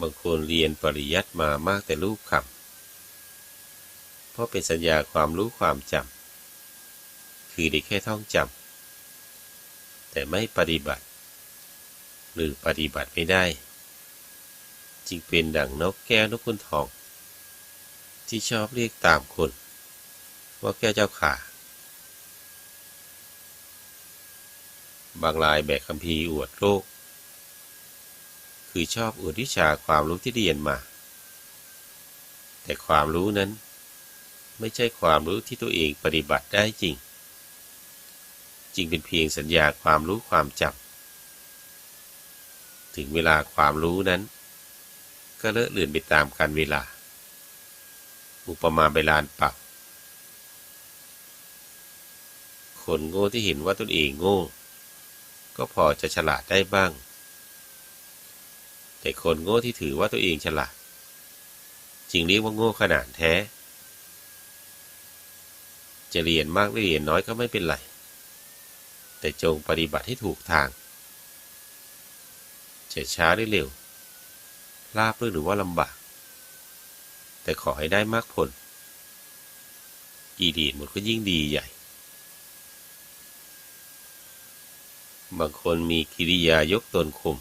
บางคนเรียนปริยัติมามากแต่รูปคำเพราะเป็นสัญญาความรู้ความจำคือได้แค่ท่องจำแต่ไม่ปฏิบัติ หรือปฏิบัติไม่ได้ จึงเป็นดั่งนกแก้วนกคุณทอง ที่ชอบเรียกตามคน ว่าแก้วเจ้าขาบางรายแบกคัมภีอวดโลก คือชอบอวดวิชาความรู้ที่เรียนมา แต่ความรู้นั้น ไม่ใช่ความรู้ที่ตัวเองปฏิบัติได้จริงจึงเป็นเพียงสัญญาความรู้ความจำถึงเวลาความรู้นั้น ก็เลอะเลือนไปตามกันเวลา อุปมาใบลานปล่าคนโง่ที่เห็นว่าตนเองโง่ ก็พอจะฉลาดได้บ้าง แต่คนโง่ที่ถือว่าตัวเองฉลาดจึงเรียกว่าโง่ขนาดแท้ จะเรียนมากหรือเรียนน้อยก็ไม่เป็นไร แต่จงปฏิบัติให้ถูกทาง จะช้าหรือเร็วลาบหรือว่าลำบาก แต่ขอให้ได้มากผลกี่ดีหมดก็ยิ่งดีใหญ่ บางคนมีกิริยายกตนข่ม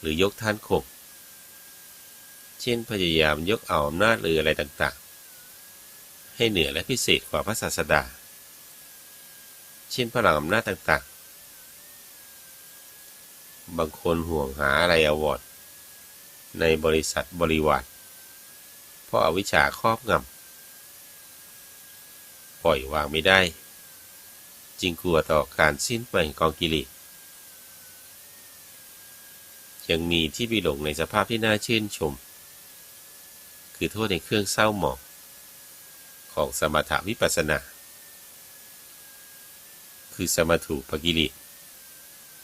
หรือยกท่านข่มเช่นพยายามยกเอาอำนาจหรืออะไรต่างๆ ให้เหนือและพิเศษกว่าพระศาสดา เช่นพลังอำนาจต่างๆ บางคนห่วงหาอะไรอวอร์ดในบริษัทบริวารเพราะอาวิชชาครอบงำปล่อยวางไม่ได้ จึงกลัวต่อการสิ้นไปกองกิเลส ยังมีที่ไปหลงในสภาพที่น่าชื่นชม คือโทษในเครื่องเศร้าหมองของสมถวิปัสสนา คือสมถูปกิริ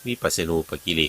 วิปัสสนูปกิริ